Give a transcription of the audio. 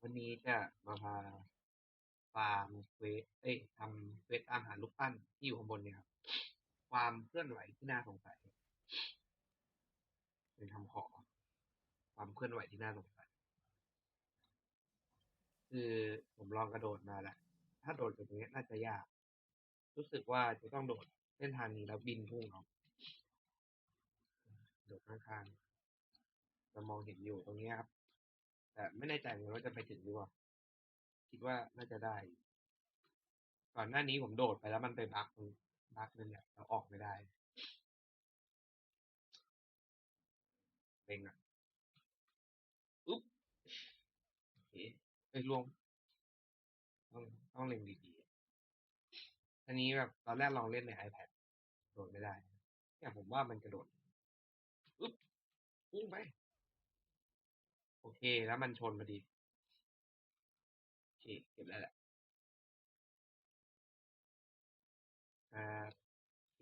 วันนี้จะมาพาฟาร์มเควสเอ้ยทำเควสตามหาลูกปั้นที่อยู่ข้างบนเนี่ยครับ ความเคลื่อนไหวที่น่าสงสัยเป็นคำขอ ความเคลื่อนไหวที่น่าสงสัย คือผมลองกระโดดมาแล้วถ้าโดดจากตรงนี้น่าจะยาก รู้สึกว่าจะต้องโดดเส้นทางนี้แล้วบินพุ่งเอาโดดข้างๆจะมองเห็นอยู่ตรงนี้ครับ แต่ไม่แน่ใจว่าจะไปถึงหรือเปล่าคิดว่าน่าจะได้ ก่อนหน้านี้ผมโดดไปแล้วมันไปบักบักนั่นแหละเราออกไม่ได้เล็งอะอุ๊บโอเคเอ้ยลวงต้องต้องเล็งดีๆอันนี้แบบตอนแรกลองเล่นใน iPad โดดไม่ได้เนี่ยผมว่ามันกระโดดอุ๊บพุ่งไป เอเคแล้วมันชนพอดี โอเค เก็บแล้วแหละอ่าโอเค